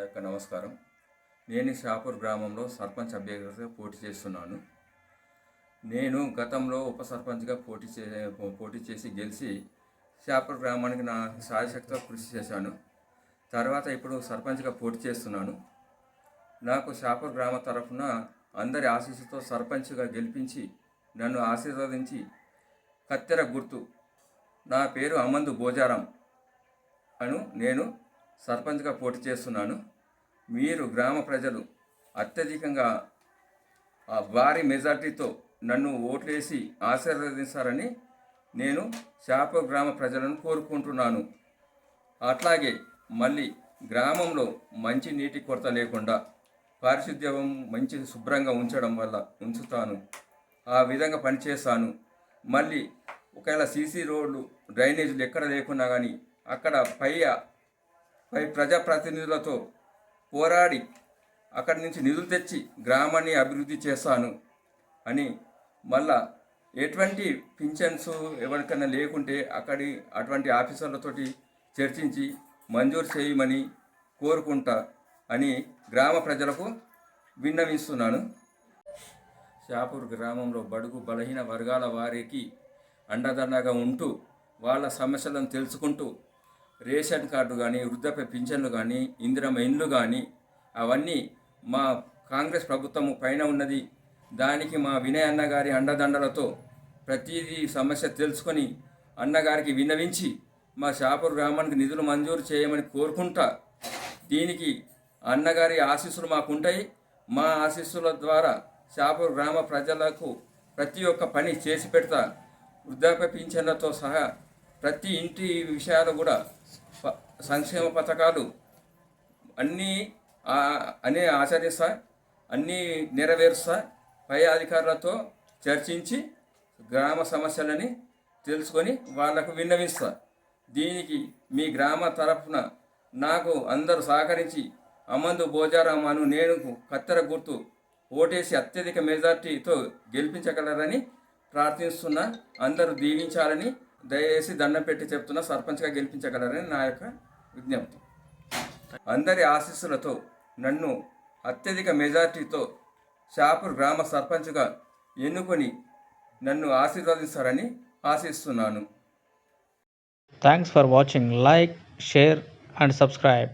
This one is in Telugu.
యొక్క నమస్కారం. నేను షాపూర్ గ్రామంలో సర్పంచ్ అభ్యర్థిగా పోటీ చేస్తున్నాను. నేను గతంలో ఉప సర్పంచ్గా పోటీ చే పోటీ చేసి గెలిచి షాపూర్ గ్రామానికి నా సాయశక్తితో కృషి చేశాను. తర్వాత ఇప్పుడు సర్పంచ్గా పోటీ చేస్తున్నాను. నాకు షాపూర్ గ్రామ తరఫున అందరి ఆశీస్సుతో సర్పంచ్గా గెలిపించి నన్ను ఆశీర్వదించి కత్తెర గుర్తు నా పేరు అమందు భోజారాం అను నేను సర్పంచ్గా పోటీ చేస్తున్నాను. మీరు గ్రామ ప్రజలు అత్యధికంగా ఆ భారీ మెజార్టీతో నన్ను ఓట్లేసి ఆశీర్వదిస్తారని నేను షాపూర్ గ్రామ ప్రజలను కోరుకుంటున్నాను. అట్లాగే మళ్ళీ గ్రామంలో మంచి నీటి కొరత లేకుండా పారిశుద్ధ్యం మంచి శుభ్రంగా ఉంచడం వల్ల ఉంచుతాను. ఆ విధంగా పనిచేస్తాను. మళ్ళీ ఒకవేళ సీసీ రోడ్లు డ్రైనేజీలు ఎక్కడ లేకున్నా కానీ అక్కడ పై పై ప్రజాప్రతినిధులతో పోరాడి అక్కడి నుంచి నిధులు తెచ్చి గ్రామాన్ని అభివృద్ధి చేస్తాను అని మళ్ళా ఎటువంటి పింఛన్స్ ఎవరికైనా లేకుంటే అక్కడి అటువంటి ఆఫీసర్లతోటి చర్చించి మంజూరు చేయమని కోరుకుంటా అని గ్రామ ప్రజలకు విన్నవిస్తున్నాను. షాపూర్ గ్రామంలో బడుగు బలహీన వర్గాల వారికి అండదండగా ఉంటూ వాళ్ళ సమస్యలను తెలుసుకుంటూ రేషన్ కార్డు కానీ వృద్ధాప్య పింఛన్లు కానీ ఇందిరమ్మ ఇండ్లు కానీ అవన్నీ మా కాంగ్రెస్ ప్రభుత్వము పైన ఉన్నది. దానికి మా వినయ్ అన్నగారి అండదండలతో ప్రతిదీ సమస్య తెలుసుకొని అన్నగారికి విన్నవించి మా షాపూర్ గ్రామానికి నిధులు మంజూరు చేయమని కోరుకుంటా దీనికి అన్నగారి ఆశీస్సులు మాకుంటాయి. మా ఆశీస్సుల ద్వారా షాపూర్ గ్రామ ప్రజలకు ప్రతి ఒక్క పని చేసి పెడతా వృద్ధాప్య పింఛన్లతో సహా ప్రతి ఇంటి విషయాలు కూడా సంక్షేమ పథకాలు అన్నీ అనే ఆచరిస్తా అన్నీ నెరవేరుస్తా పై అధికారులతో చర్చించి గ్రామ సమస్యలని తెలుసుకొని వాళ్ళకు విన్నవిస్తా. దీనికి మీ గ్రామ తరఫున నాకు అందరూ సహకరించి అమందు భోజారామను నేను కత్తెర గుర్తు ఓటేసి అత్యధిక మెజార్టీతో గెలిపించగలరని ప్రార్థిస్తున్నా. అందరూ దీవించాలని దయచేసి దండం పెట్టి చెప్తున్న సర్పంచ్గా గెలిపించగలరని నా యొక్క విజ్ఞప్తి. అందరి ఆశీస్సులతో నన్ను అత్యధిక మెజార్టీతో షాపూర్ గ్రామ సర్పంచ్గా ఎన్నుకొని నన్ను ఆశీర్వదిస్తారని ఆశిస్తున్నాను. Thanks for watching like share and subscribe